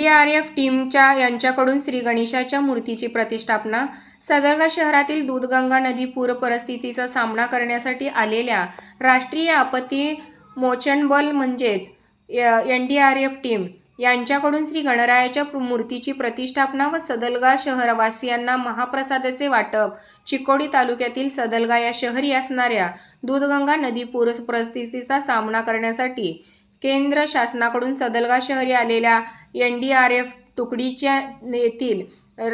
D R F टीमच्या यांच्याकडून श्री गणेशाच्या मूर्तीची प्रतिष्ठापना सदरगा शहरातील दूधगंगा नदी पूर परिस्थितीचा सामना करण्यासाठी आलेल्या राष्ट्रीय आपत्ती मोचन बल म्हणजेच N D R F team यांच्याकडून श्री गणरायाच्या मूर्तीची प्रतिष्ठापना व सदलगा शहरवासियांना महाप्रसादाचे वाटप चिकोडी तालुक्यातील सदलगा या शहरी असणाऱ्या दूधगंगा नदी पूर परिस्थितीचा सामना करण्यासाठी केंद्र शासनाकडून सदलगा शहरी आलेल्या एन डी आर एफ तुकडीच्या येथील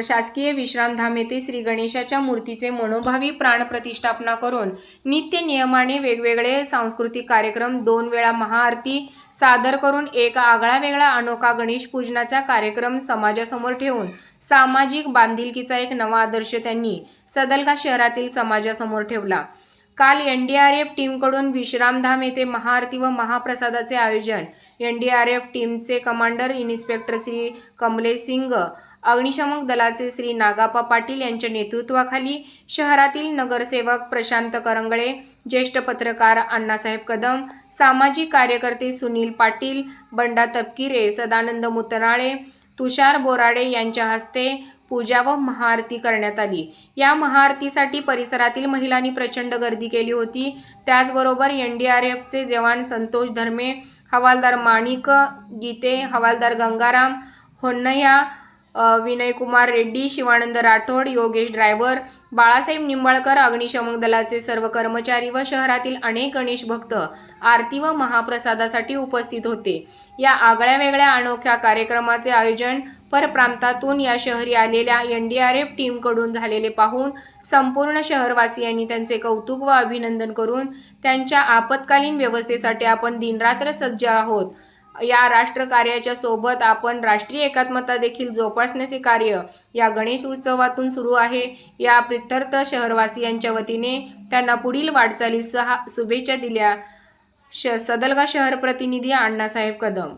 शासकीय विश्रामधाम येथे श्री गणेशाच्या मूर्तीचे मनोभावी प्राणप्रतिष्ठापना करून नित्य नियमाने वेगवेगळे सांस्कृतिक कार्यक्रम दोन वेळा महाआरती सादर करून एक आगळा वेगळा अनोखा गणेश पूजनाचा कार्यक्रम समाजासमोर ठेवून सामाजिक बांधिलकीचा एक नवा आदर्श त्यांनी सदलगा शहरातील समाजासमोर ठेवला. काल एन डी आर एफ टीमकडून विश्रामधाम येथे महाआरती व महाप्रसादाचे आयोजन. एन डी आर एफ टीमचे कमांडर इन्स्पेक्टर श्री कमलेश सिंग अग्निशमक दलाचे श्री नागापा पाटील यांच्या नेतृत्वाखाली शहरातील नगरसेवक प्रशांत करंगळे ज्येष्ठ पत्रकार अण्णासाहेब कदम सामाजिक कार्यकर्ते सुनील पाटील बंडा तपकिरे सदानंद मुतनाळे तुषार बोराडे यांच्या हस्ते पूजा व महाआरती करण्यात आली. या महाआरतीसाठी परिसरातील महिलांनी प्रचंड गर्दी केली होती. त्याचबरोबर एन डी आर एफचे जवान संतोष धर्मे हवालदार माणिक गीते हवालदार गंगाराम होन्नया विनयकुमार रेड्डी शिवानंद राठोड योगेश ड्रायव्हर बाळासाहेब निंबाळकर अग्निशमक दलाचे सर्व कर्मचारी व शहरातील अनेक गणेश भक्त आरती व महाप्रसादासाठी उपस्थित होते. या आगळ्या वेगळ्या अनोख्या कार्यक्रमाचे आयोजन परप्रांतातून या शहरी आलेल्या एन डी आर एफ टीमकडून झालेले पाहून संपूर्ण शहरवासियांनी त्यांचे कौतुक व अभिनंदन करून त्यांच्या आपत्कालीन व्यवस्थेसाठी आपण दिनरात्र सज्ज आहोत. या राष्ट्रकार्याच्या सोबत आपण राष्ट्रीय एकात्मता देखील जोपासण्याचे कार्य या गणेश उत्सवातून सुरू आहे. या प्रित्यर्थ शहरवासियांच्या वतीने त्यांना पुढील वाटचालीस सहा शुभेच्छा दिल्या. श सदलगा शहर प्रतिनिधी अण्णासाहेब कदम.